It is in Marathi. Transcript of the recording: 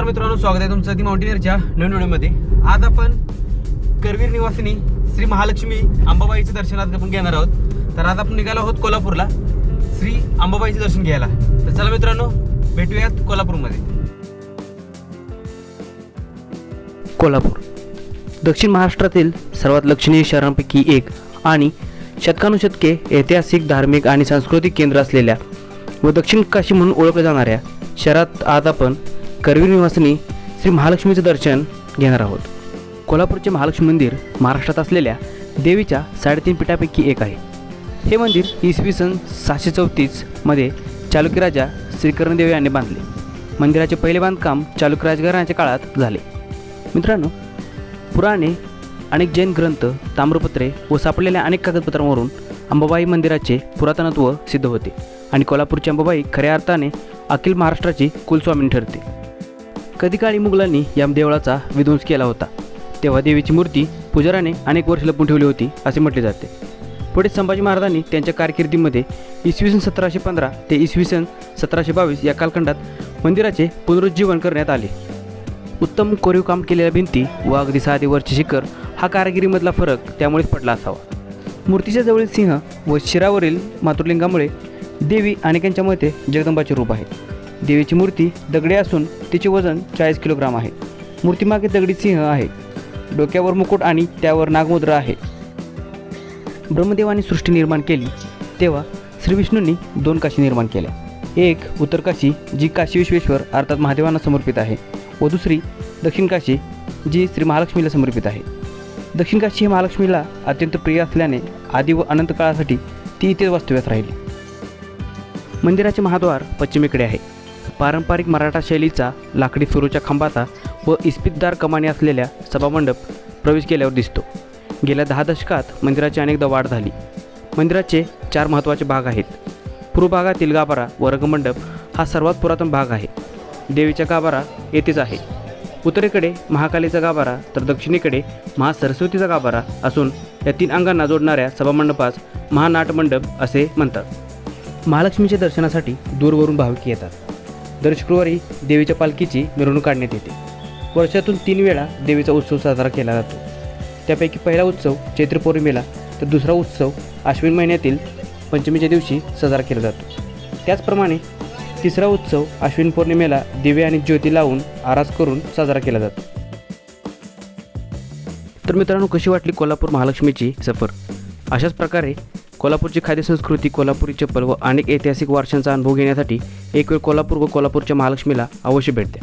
मित्रांनो स्वागत आहे तुमचं दी माउंटेनियरच्या नवीन व्हिडिओमध्ये. आज आपण करवीर निवासिनी श्री महालक्ष्मी अंबाबाईचं दर्शनात आपण घेणार आहोत. तर आज आपण निघालो आहोत कोल्हापूरला श्री अंबाबाईचं दर्शन घ्यायला. तर चला मित्रांनो भेटूयात कोल्हापूरमध्ये. कोल्हापूर दक्षिण महाराष्ट्रातील सर्वात लक्षणीय शहरांपैकी एक आणि शतकानुशतके ऐतिहासिक धार्मिक आणि सांस्कृतिक केंद्र असलेल्या व दक्षिण काशी म्हणून ओळखल्या जाणाऱ्या शहरात आज आपण करवीर निवासिनी श्री महालक्ष्मीचं दर्शन घेणार आहोत. कोल्हापूरचे महालक्ष्मी मंदिर महाराष्ट्रात असलेल्या देवीच्या साडेतीन पीठापैकी एक आहे. हे मंदिर इसवी सन सहाशे चौतीसमध्ये चालुक्य राजा श्रीकर्णदेव यांनी बांधले. मंदिराचे पहिले बांधकाम चालुक्य राजघराण्याच्या काळात झाले. मित्रांनो पुराणे अनेक जैन ग्रंथ ताम्रपत्रे व सापडलेल्या अनेक कागदपत्रांवरून अंबाबाई मंदिराचे पुरातनत्व सिद्ध होते आणि कोल्हापूरची अंबाबाई खऱ्या अर्थाने अखिल महाराष्ट्राची कुलस्वामिनी ठरते. कधी काळी मुघलांनी या देवळाचा विध्वंस केला होता. तेव्हा देवीची मूर्ती पुजाराने अनेक वर्ष लपून ठेवली होती असे म्हटले जाते. पुढे संभाजी महाराजांनी त्यांच्या कारकिर्दीमध्ये इसवी सन सतराशे पंधरा ते इसवी सन सतराशे बावीस या कालखंडात मंदिराचे पुनरुज्जीवन करण्यात आले. उत्तम कोरीव काम केलेल्या भिंती व अगदी साधे वरचे शिखर हा कारागिरीमधला फरक त्यामुळेच पडला असावा. मूर्तीच्या जवळील सिंह व शिरावरील मातृलिंगामुळे देवी अनेकांच्या मते जगदंबाचे रूप आहे देवीची मूर्ती दगडी असून तिचे वजन चाळीस किलोग्राम आहे. मूर्तीमागे दगडी सिंह आहे. डोक्यावर मुकुट आणि त्यावर नागमुद्रा आहे. ब्रह्मदेवाने सृष्टी निर्माण केली तेव्हा श्रीविष्णूंनी दोन काशी निर्माण केल्या. एक उत्तर काशी जी काशी विश्वेश्वर अर्थात महादेवांना समर्पित आहे व दुसरी दक्षिण काशी जी श्री महालक्ष्मीला समर्पित आहे. दक्षिण काशी ही महालक्ष्मीला अत्यंत प्रिय असल्याने आदी व अनंत काळासाठी ती इथे वास्तव्यास राहिली. मंदिराचे महाद्वार पश्चिमेकडे आहे. पारंपरिक मराठा शैलीचा लाकडी सुरूच्या खांबाचा व इस्पितदार कमानी असलेल्या सभामंडप प्रवेश केल्यावर दिसतो. गेल्या दहा दशकात मंदिराची अनेकदा वाढ झाली. मंदिराचे चार महत्त्वाचे भाग आहेत. पूर्व भागातील गाभारा व रंगमंडप हा सर्वात पुरातन भाग आहे. देवीचा गाभारा येथेच आहे. उत्तरेकडे महाकालीचा गाभारा तर दक्षिणेकडे महासरस्वतीचा गाभारा असून या तीन अंगांना जोडणाऱ्या सभामंडपास महानाटमंडप असे म्हणतात. महालक्ष्मीच्या दर्शनासाठी दूरवरून भाविक येतात. दर शुक्रवारी देवीच्या पालखीची मिरवणूक काढण्यात येते. वर्षातून तीन वेळा देवीचा उत्सव साजरा केला जातो. त्यापैकी पहिला उत्सव चैत्र पौर्णिमेला तर दुसरा उत्सव आश्विन महिन्यातील पंचमीच्या दिवशी साजरा केला जातो. त्याचप्रमाणे तिसरा उत्सव आश्विन पौर्णिमेला दिवे आणि ज्योती लावून आरास करून साजरा केला जातो. तर मित्रांनो कशी वाटली कोल्हापूर महालक्ष्मीची सफर? अशाच प्रकारे कोल्हापूरची खाद्यसंस्कृती कोल्हापुरी चप्पल व अनेक ऐतिहासिक वारशांचा अनुभव घेण्यासाठी एक वेळ कोल्हापूर व कोल्हापूरच्या महालक्ष्मीला अवश्य भेट द्या.